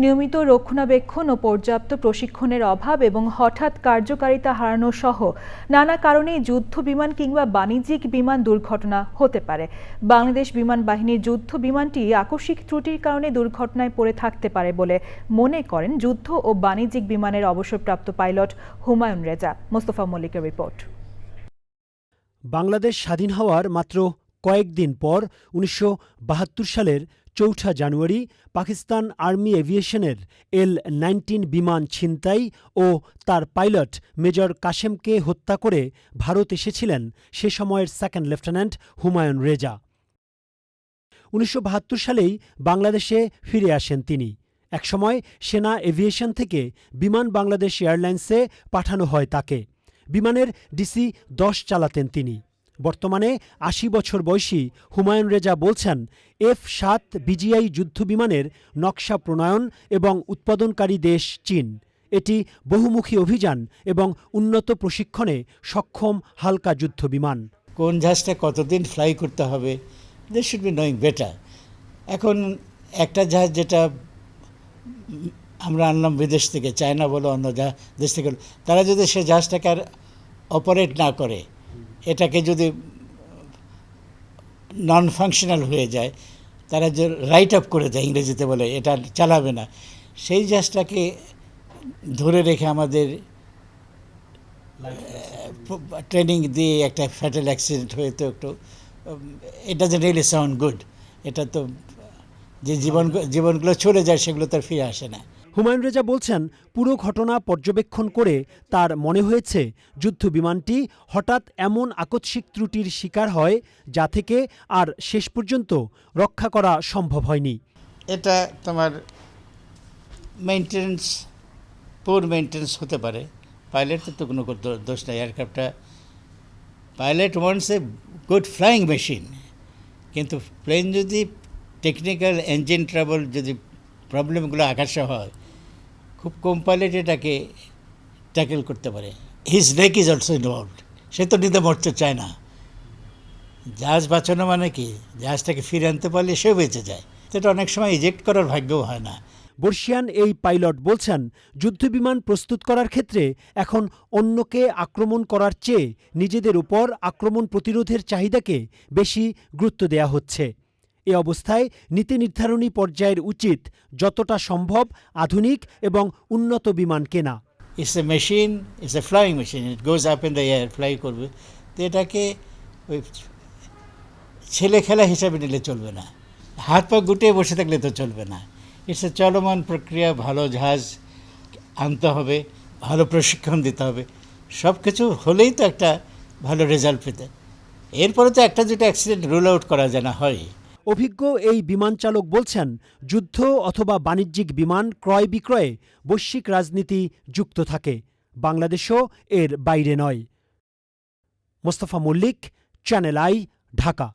নিয়মিত রক্ষণাবেক্ষণ ও পর্যাপ্ত প্রশিক্ষণের অভাব এবং হঠাৎ কার্যকারিতা হারানো সহ নানা কারণে যুদ্ধ বিমান কিংবা বাণিজ্যিক বিমান দুর্ঘটনা হতে পারে। বাংলাদেশ বিমান বাহিনীর যুদ্ধ বিমানটি আকস্মিক ত্রুটির কারণে দুর্ঘটনায় পড়ে থাকতে পারে বলে মনে করেন যুদ্ধ ও বাণিজ্যিক বিমানের অবসরপ্রাপ্ত পাইলট হুমায়ুন রেজা। মোস্তফা মল্লিকের রিপোর্ট। বাংলাদেশ স্বাধীন হওয়ার মাত্র কয়েকদিন পর উনিশশো বাহাত্তর সালের চৌঠা জানুয়ারি পাকিস্তান আর্মি এভিয়েশনের এল নাইনটিন বিমান ছিনতাই ও তার পাইলট মেজর কাশেমকে হত্যা করে ভারত এসেছিলেন সে সময়ের সেকেন্ড লেফটেন্যান্ট হুমায়ুন রেজা। উনিশশো বাহাত্তর সালেই বাংলাদেশে ফিরে আসেন তিনি। একসময় সেনা এভিয়েশন থেকে বিমান বাংলাদেশ এয়ারলাইন্সে পাঠানো হয় তাকে। বিমানের ডিসি দশ চালাতেন তিনি। বর্তমানে আশি বছর বয়সী হুমায়ুন রেজা বলছেন, এফ সাত বিজিআই যুদ্ধবিমানের নকশা প্রণয়ন এবং উৎপাদনকারী দেশ চীন। এটি বহুমুখী অভিযান এবং উন্নত প্রশিক্ষণে সক্ষম হালকা যুদ্ধবিমান কোন জাহাজটা কতদিন ফ্লাই করতে হবে? They should be knowing better এখন একটা জাহাজ যেটা আমরা আনলাম বিদেশ থেকে, চায়না বলো অন্য দেশ থেকে তারা যদি সে জাহাজটাকে আর অপারেট না করে এটাকে যদি নন ফাংশনাল হয়ে যায়, তারা যে রাইট আপ করে দেয় ইংরেজিতে বলে, এটা চালাবে না। সেই জাহাজটাকে ধরে রেখে আমাদের ট্রেনিং দিয়ে একটা ফ্যাটাল অ্যাক্সিডেন্ট হয়ে তো একটু এটা যে রিয়েলি সাউন্ড গুড এটা তো, যে জীবন, জীবনগুলো চলে যায়, সেগুলো তো ফিরে আসে না। হুমায়ুন রেজা বলছেন, পুরো ঘটনা পর্যবেক্ষণ করে তার মনে হয়েছে, যুদ্ধ বিমানটি হঠাৎ এমন আকস্মিক ত্রুটির শিকার হয় যা থেকে আর শেষ পর্যন্ত রক্ষা করা সম্ভব হয়নি। এটা তোমার মেনটেন্স পোর মেনটেন্স হতে পারে। পাইলটের তো কোনো দোষ নেই এয়ারক্রাফটটা pilot wants a good flying machine কিন্তু প্লেন যদি টেকনিক্যাল ইঞ্জিন ট্রাবল যদি প্রবলেমগুলো আকাশে হয় খুব কম পাইলট এটাকে ট্যাকেল করতে পারে। His neck is also involved সে তো নিতে মরতে চায় না। জাহাজ বাঁচানো মানে কি? জাহাজটাকে ফিরে আনতে পারলে সেও বেঁচে যায়। এটা অনেক সময় ইজেক্ট করার ভাগ্যও হয় না। বর্ষিয়ান এই পাইলট বলছেন, যুদ্ধবিমান প্রস্তুত করার ক্ষেত্রে এখন অন্যকে আক্রমণ করার চেয়ে নিজেদের উপর আক্রমণ প্রতিরোধের চাহিদাকে বেশি গুরুত্ব দেয়া হচ্ছে। এ অবস্থায় নীতি নির্ধারণী পর্যায়ের উচিত যতটা সম্ভব আধুনিক এবং উন্নত বিমান কেনা। It's a machine it's a flying machine it goes up in the air fly করবে। তো এটাকে ওই ছেলে খেলা হিসাবে নিলে চলবে না। হাত পা গুটিয়ে বসে থাকলে তো চলবে না। ইটস এ চলমান প্রক্রিয়া, ভালো জাহাজ আনতে হবে, ভালো প্রশিক্ষণ দিতে হবে। সব কিছু হলেই তো একটা ভালো রেজাল্ট পেতে। এরপরে তো একটা দুটো অ্যাক্সিডেন্ট রুল আউট করা যায় না, হয়। অভিজ্ঞ এই বিমান চালক বলছেন, যুদ্ধ অথবা বাণিজ্যিক বিমান ক্রয় বিক্রয়ে বৈশ্বিক রাজনীতি যুক্ত থাকে। বাংলাদেশও এর বাইরে নয়। Mostafa Mallik channel I Dhaka.